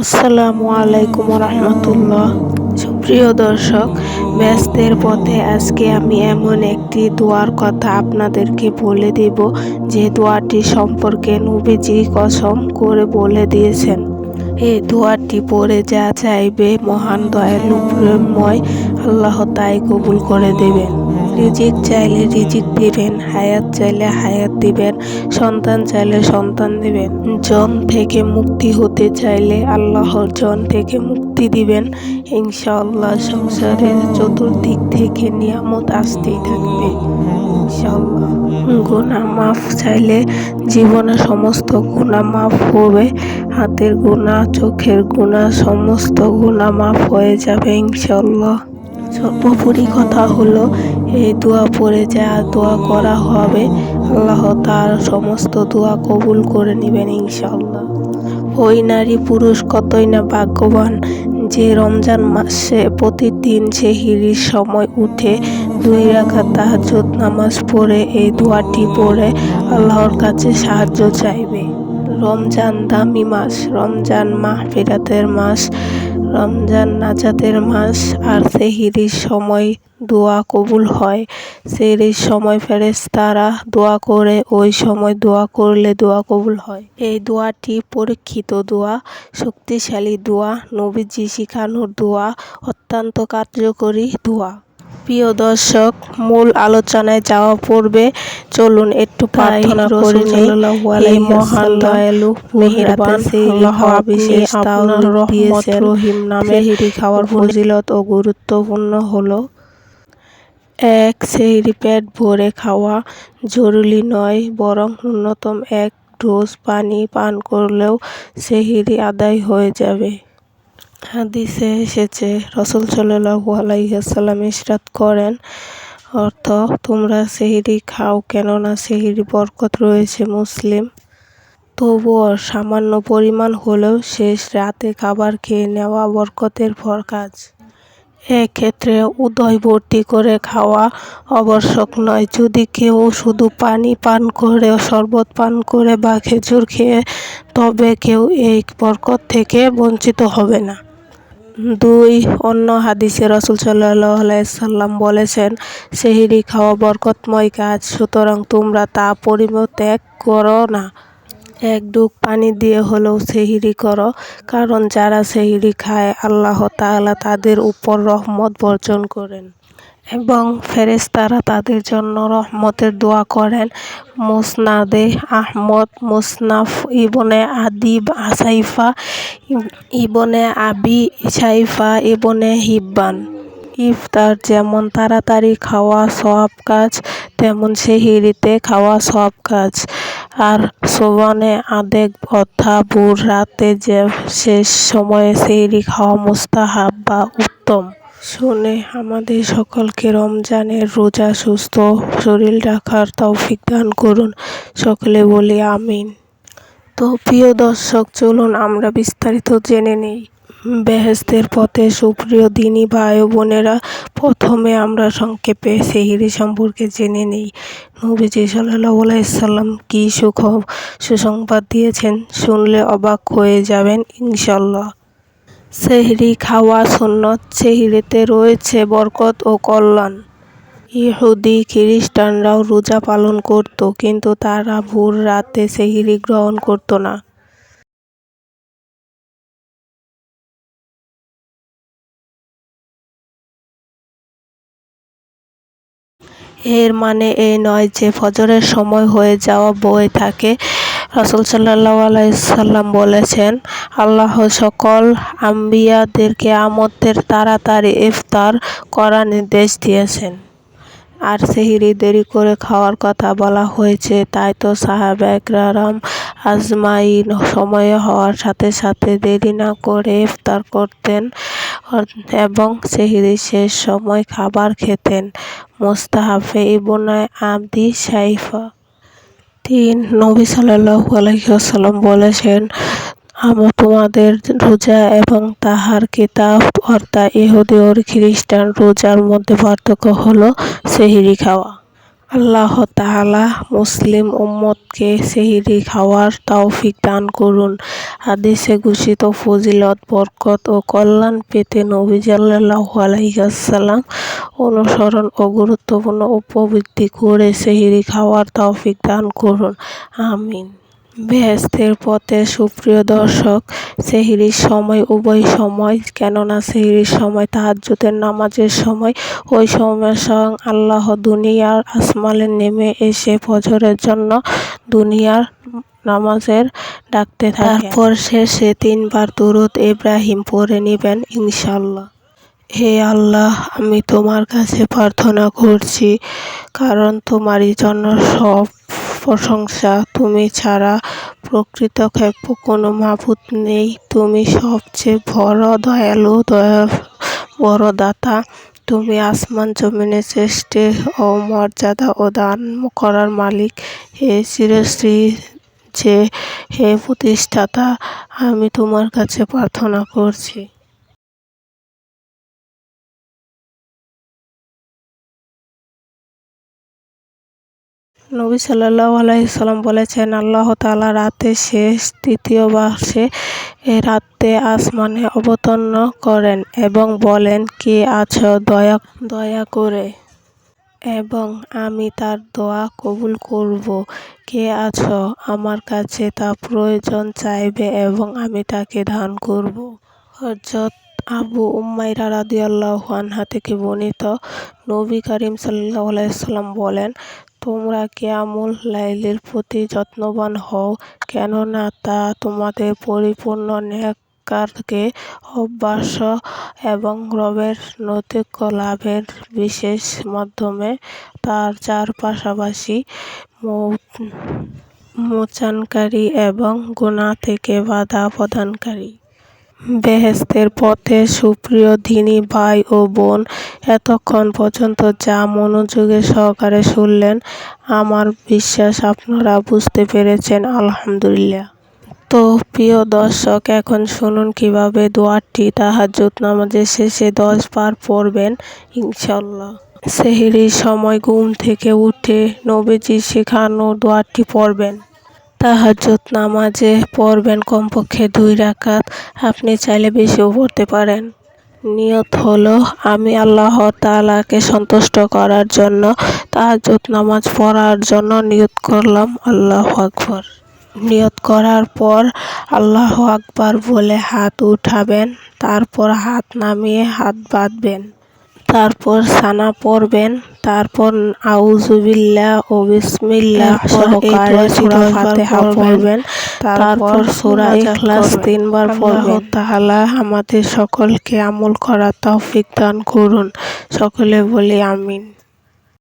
আসসালামু আলাইকুম রহমতুল্লাহ সুপ্রিয় দর্শক, ব্যস্তের পথে আজকে আমি এমন একটি দোয়ার কথা আপনাদেরকে বলে দেব, যে দোয়াটি সম্পর্কে নবীজি কসম করে বলে দিয়েছেন। এই দোয়াটি পড়ে যা চাইবে মহান, দয়ালু আল্লাহ তাই কবুল করে দেবেন। রিজিক চাইলে রিজিক দিবেন, হায়াত চাইলে হায়াত দিবেন, সন্তান চাইলে সন্তান দিবেন। জন থেকে মুক্তি হতে চাইলে আল্লাহর জন থেকে মুক্তি দিবেন। ইনশাআল্লাহ সংসারের চতুর্দিক থেকে নিয়ামত আসতেই থাকবে। ইনশাআল্লাহ। গুণা মাফ চাইলে জীবনে সমস্ত গুণা মাফ হবে। হাতের গুণা চোখের গুণা সমস্ত গুণা মাফ হয়ে যাবে ইনশাআল্লাহ। সর্বোপরি কথা হলো, এই দোয়া পড়ে যা দোয়া করা হবে, আল্লাহ তার সমস্ত দোয়া কবুল করে নেবেন ইনশাআল্লাহ। ওই নারী পুরুষ কতই না ভাগ্যবান যে রমজান মাসে প্রতিদিন সে হিরির সময় উঠে দুই রাখা তাহাজুদ নামাজ পড়ে, এই দোয়াটি পড়ে আল্লাহর কাছে সাহায্য চাইবে। রমজান দামি মাস, রমজান মাহ ফেরাতের মাস রমজান নাজাতের মাস আর সেহিরির সময় দোয়া কবুল হয়। সেহিরির সময় ফেরেশতারা দোয়া করে, ওই সময় দোয়া করলে দোয়া কবুল হয়। এই দোয়াটি পরীক্ষিত দোয়া, শক্তিশালী দোয়া, নবীজি শিখানোর দোয়া, অত্যন্ত কার্যকরী দোয়া। প্রিয় দর্শক মূল আলোচনায় যাওয়া পূর্বে চলুন একটু প্রার্থনা করে এই মহান দয়ালু মেহেরবান রহমত রহিম নামে হিরি খাওয়ার ফজিলত ও গুরুত্বপূর্ণ হলো এক সেহরি পেট ভরে খাওয়া জরুরি নয় বরং ন্যূনতম এক ডোজ পানি পান করলেও সেহরি আদায় হয়ে যাবে। হাদিসে এসেছে, রসুল সাল্লাহু আলাইসাল্লাম ইসরাত করেন, অর্থ তোমরা সেহিরি খাও কেননা সেহিরি বরকত রয়েছে মুসলিম। তবুও সামান্য পরিমাণ হলেও শেষ রাতে খাবার খেয়ে নেওয়া বরকতের ভর কাজ। এক্ষেত্রে উদয় ভর্তি করে খাওয়া আবশ্যক নয়। যদি কেউ শুধু পানি পান করে, শরবত পান করে বা খেজুর খেয়ে, তবে কেউ এই বরকত থেকে বঞ্চিত হবে না। দুই অন্য হাদিসে রসুল সাল্লাহ সাল্লাম বলেছেন, সেহিরি খাওয়া বরকতময় কাজ, সুতরাং তোমরা তা পরিমত ত্যাগ করো না। এক ডুক পানি দিয়ে হলেও সেহিরি করো, কারণ যারা সেহিরি খায়, আল্লাহ তাআলা তাদের উপর রহমত বর্জন করেন। এবং ফেরেশতারা তাদের জন্য রহমতের দোয়া করেন। মুসনাদে আহমদ, মুসনাফ ইবনে আদিব, আসাইফা ইবনে আবি, সাইফা ইবনে হিব্বান। ইফতার যেমন তাড়াতাড়ি খাওয়া সব কাজ, তেমন সেহিরিতে খাওয়া সব কাজ। আর সোবানে আদেক অথা ভোর রাতে যে শেষ সময়ে সেহরি খাওয়া মুস্তাহাব বা উত্তম। শুনে আমাদের সকলকে রমজানের রোজা, সুস্থ শরীর রাখার তৌফিক দান করুন। সকলে বলি আমিন। তো প্রিয় দর্শক, চলুন আমরা বিস্তারিত জেনে নেই। বেহেস্তের পথে সুপ্রিয় দিনী ভাই বোনেরা প্রথমে আমরা সংক্ষেপে সেহিরি সম্পর্কে জেনে নিই। নবীজি আলাইসাল্লাম কী সুখ সুসংবাদ দিয়েছেন শুনলে অবাক হয়ে যাবেন ইনশাল্লাহ সেহরি খাওয়া সুন্নত, সেহরিতে রয়েছে বরকত ও কল্যাণ। ইহুদি খ্রিস্টানরাও রোজা পালন করত, কিন্তু তারা ভোর রাতে সেহরি গ্রহণ করত না। এর মানে এই নয় যে ফজরের সময় হয়ে যাওয়া বয়ে থাকে রাসুল সাল্লাহ আলাইসাল্লাম বলেছেন, আল্লাহ সকল আম্বিয়াদেরকে আমতের তাড়াতাড়ি ইফতার করার নির্দেশ দিয়েছেন। আর সেহিরি দেরি করে খাওয়ার কথা বলা হয়েছে, তাই তো সাহাবেকরাম আজমাইন সময়ে হওয়ার সাথে সাথে দেরি না করে ইফতার করতেন এবং সেহিরি শেষ সময় খাবার খেতেন। মোস্তাহাফে ইবনায় আবদি সাইফা তিন নবী সাল্লাল্লাহু আলাইহি ওয়াসাল্লাম বলেছেন, আমি তোমাদের রোজা এবং তাহার কিতাব অর্থাৎ ইহুদি ও খ্রিস্টান রোজার মধ্যে পার্থক্য হলো সেহরি খাওয়া। আল্লাহ তাহালা মুসলিম উম্মতকে সেহিরি খাওয়ার তৌফিক দান করুন। হাদিসে ঘোষিত ফজিলত, বরকত ও কল্যাণ পেতে নবী অনুসরণ ও গুরুত্বপূর্ণ উপবৃত্তি করে সেহিরি খাওয়ার তৌফিক দান করুন। আমিন। বেহেস্তের পথে সুপ্রিয় দর্শক, সেহরির সময়, উভয় সময়, কেননা সেহরির সময়, তাহাজ্জুদের নামাজের সময়, ওই সময় স্বয়ং আল্লাহ দুনিয়ার আসমালে নেমে এসে ফজরের জন্য দুনিয়ার নামাজের ডাকতে থাকে। তারপর শেষে তিনবার দুরুদ ইব্রাহিম পড়ে নেবেন ইনশাল্লাহ হে আল্লাহ, আমি তোমার কাছে প্রার্থনা করছি, কারণ তোমারই জন্য সব প্রশংসা। তুমি ছাড়া প্রকৃত ক্ষেপ কোনো মাবুদ নেই। তুমি সবচেয়ে বড় দয়ালু, দয়া, বড় দাতা। তুমি আসমান জমিনের শ্রেষ্ঠ ও মর্যাদা ও দান করার মালিক। হে চিরশ্রী যে, হে প্রতিষ্ঠাতা, আমি তোমার কাছে প্রার্থনা করছি। নবী সাল্লাহ আলাইসাল্লাম বলেছেন, আল্লাহ তালা রাতে শেষ তৃতীয় এ রাতে আসমানে অবতন্ন করেন এবং বলেন, কে আছো দয়া দয়া করে? এবং আমি তার দোয়া কবুল করব। কে আছো আমার কাছে তা প্রয়োজন চাইবে এবং আমি তাকে দান করব হজরত আবু উম্মাইরা রাদিয়াল্লাহু আনহা থেকে বর্ণিত নবী করিম সাল্লাল্লাহু আলাইহি সাল্লাম বলেন তোমরা কেয়ামুল লাইলের প্রতি যত্নবান হও? কেননা তা তোমাদের পরিপূর্ণ নেককারকে অভ্যাস এবং রবের নৈতিক্য লাভের বিশেষ মাধ্যমে তার চার পাশাপাশি মোচানকারী এবং গুণা থেকে বাধা প্রদানকারী। বেহেস্তের পথে সুপ্রিয় ধিনী ভাই ও বোন, এতক্ষণ পর্যন্ত যা মনোযোগের সহকারে শুনলেন, আমার বিশ্বাস আপনারা বুঝতে পেরেছেন, আলহামদুলিল্লাহ। তো প্রিয় দর্শক, এখন শুনুন কীভাবে দোয়ারটি তাহাজ্জুদ নামাজের শেষে দশ বার পড়বেন ইনশাল্লাহ সেহরির সময় ঘুম থেকে উঠে নবীজি শেখানো দোয়ারটি পড়বেন। তাহাজ্জুদ নামাজে পড়বেন কমপক্ষে দুই রাকাত। আপনি চাইলে বেশিও পড়তে পারেন। নিয়ত হলো, আমি আল্লাহ তালাকে সন্তুষ্ট করার জন্য তাহাজ্জুদ নামাজ পড়ার জন্য নিয়ত করলাম। আল্লাহ আকবর। নিয়ত করার পর আল্লাহ আকবার বলে হাত উঠাবেন, তারপর হাত নামিয়ে হাত বাঁধবেন। তারপর সানা পড়বেন তারপর আউজুবিল্লাহ ও বিসমিল্লাহ সহকারে সূরা ফাতিহা পড়বেন। তারপর সূরা ইখলাস তিনবার পড়বেন। তাহলে আমাদের সকলকে আমল করার তৌফিক দান করুন। সকলে বলি আমিন।